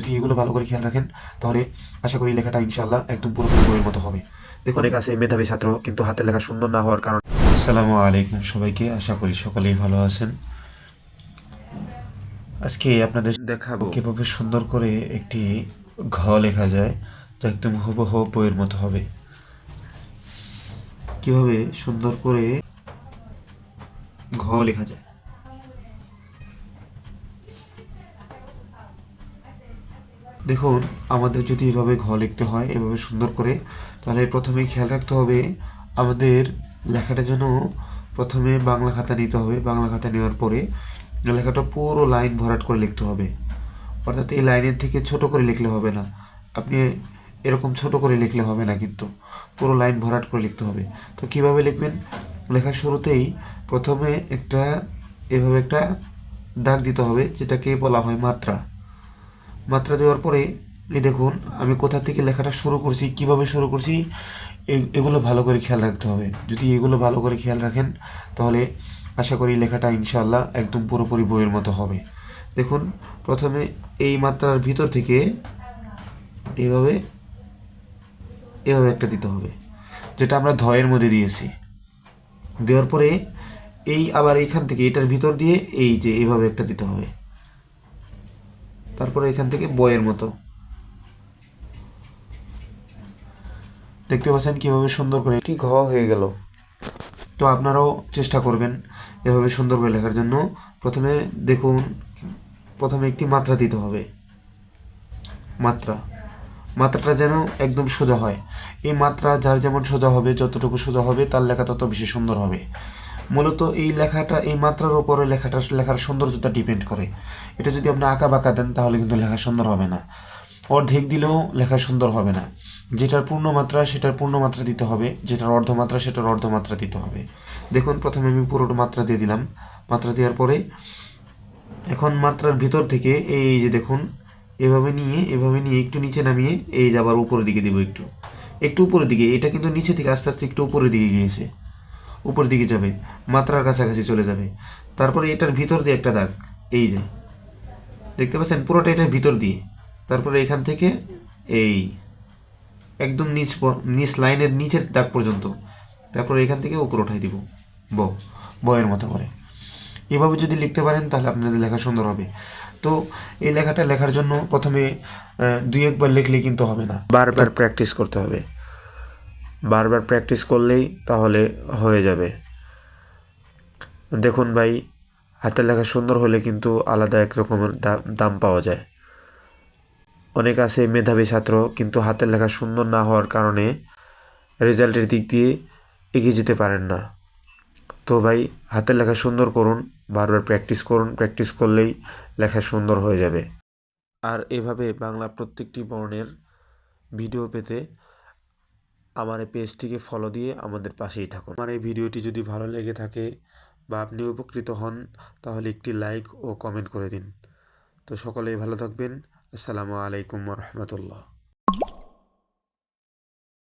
যদি এগুলো ভালো করে খেয়াল রাখেন, তাহলে আশা করি লেখাটা ইনশাল্লাহ একদম পুরোপুরি বইয়ের মতো হবে। দেখুন, অনেক আছে মেধাবী ছাত্র, কিন্তু হাতের লেখা সুন্দর না হওয়ার কারণে আসসালামু আলাইকুম সবাইকে, আশা করি সকলেই ভালো আছেন। আজকে আপনাদের দেখাবো কীভাবে সুন্দর করে একটি ঘ লেখা যায়, যা একদম হুবহু বইয়ের মতো হবে। কীভাবে সুন্দর করে ঘ লেখা যায়। দেখুন, আমাদের যদি এভাবে ঘ লিখতে হয়, এভাবে সুন্দর করে, তাহলে প্রথমেই খেয়াল রাখতে হবে, আমাদের লেখাটা যেন প্রথমে বাংলা খাতা নিতে হবে। বাংলা খাতা নেওয়ার পরে লেখাটা পুরো লাইন ভরাট করে লিখতে হবে। অর্থাৎ এই লাইনের থেকে ছোট করে লিখলে হবে না। আপনি এরকম ছোট করে লিখলে হবে না কিন্তু। পুরো লাইন ভরাট করে লিখতে হবে। তো কীভাবে লিখবেন? লেখার শুরুতেই প্রথমে একটা, এভাবে একটা দাগ দিতে হবে, যেটাকে বলা হয় মাত্রা। মাত্রা দেওয়ার পরে এই দেখুন, আমি কোথা থেকে লেখাটা শুরু করছি, কীভাবে শুরু করছি এগুলো ভালো করে খেয়াল রাখতে হবে। যদি এগুলো ভালো করে খেয়াল রাখেন, তাহলে আশা করি লেখাটা ইনশাল্লাহ একদম পুরোপুরি বইয়ের মতো হবে। দেখুন, প্রথমে এই মাত্রার ভিতর থেকে এইভাবে এভাবে একটা দিতে হবে, যেটা আমরা ধয়ের মধ্যে দিয়েছি। দেওয়ার পরে এই আবার এইখান থেকে এটার ভিতর দিয়ে এই যে এভাবে একটা দিতে হবে। তারপরে এখান থেকে বইয়ের মতো। দেখতে পাচ্ছেন কীভাবে সুন্দর করে এটি ঘ হয়ে গেল। তো আপনারাও চেষ্টা করবেন এভাবে সুন্দর করে লেখার জন্য। প্রথমে দেখুন, প্রথমে একটি মাত্রা দিতে হবে। মাত্রা। মাত্রাটা যেন একদম সোজা হয়। এই মাত্রা যার যেমন সোজা হবে, যতটুকু সোজা হবে, তার লেখা তত বেশি সুন্দর হবে। মূলত এই লেখাটা, এই মাত্রার উপরে লেখাটা, লেখার সৌন্দর্যতা ডিপেন্ড করে। এটা যদি আপনি আঁকা বাঁকা দেন, তাহলে কিন্তু লেখা সুন্দর হবে না। অর্ধেক দিলেও লেখা সুন্দর হবে না। যেটার পূর্ণ মাত্রা, সেটার পূর্ণ মাত্রা দিতে হবে। যেটার অর্ধমাত্রা, সেটার অর্ধমাত্রা দিতে হবে। দেখুন, প্রথমে আমি পুরোটা মাত্রা দিয়ে দিলাম। মাত্রা দেওয়ার পরে এখন মাত্রার ভিতর থেকে এই যে দেখুন, এভাবে নিয়ে এভাবে নিয়ে একটু নিচে নামিয়ে এই যে আবার উপরের দিকে দিব একটু। একটু উপরের দিকে, এটা কিন্তু নিচে থেকে আস্তে আস্তে একটু উপরের দিকে গিয়েছে। উপরের দিকে যাবে, মাত্রার কাছাকাছি চলে যাবে। তারপরে এটার ভিতর দিয়ে একটা দাগ, এই যে। দেখতে পাচ্ছেন? পুরোটা এটার ভিতর দিয়ে। তারপরে এখান থেকে এই, একদম নিচ নিচ লাইনের নিচের দাগ পর্যন্ত। তারপরে এখান থেকে উপর উঠাই দিব, ব, বয়ের মতো করে। এভাবে যদি লিখতে পারেন, তাহলে আপনাদের লেখা সুন্দর হবে। তো এই লেখাটা লেখার জন্য প্রথমে দুই একবার লিখলে কিন্তু হবে না। বারবার প্র্যাকটিস করতে হবে। বারবার প্র্যাকটিস করলেই তাহলে হয়ে যাবে। দেখুন ভাই, হাতের লেখা সুন্দর হলে কিন্তু আলাদা এক রকমের দাম পাওয়া যায়। অনেক আছে মেধাবী ছাত্র কিন্তু হাতের লেখা সুন্দর না হওয়ার কারণে রেজাল্টের দিক দিয়ে এগিয়ে যেতে পারেন না। তো ভাই, হাতের লেখা সুন্দর করুন, বারবার প্র্যাকটিস করুন প্র্যাকটিস করলেই লেখা সুন্দর হয়ে যাবে। আর এভাবে বাংলা প্রত্যেকটি বর্ণের ভিডিও পেতে আমার এই পেজটিকে ফলো দিয়ে আমাদের পাশেই থাকুন। আমার এই ভিডিওটি যদি ভালো লেগে থাকে বা আপনি উপকৃত হন, তাহলে একটি লাইক ও কমেন্ট করে দিন। তো সকলেই ভালো থাকবেন। আসসালামু আলাইকুম রহমতুল্লাহ।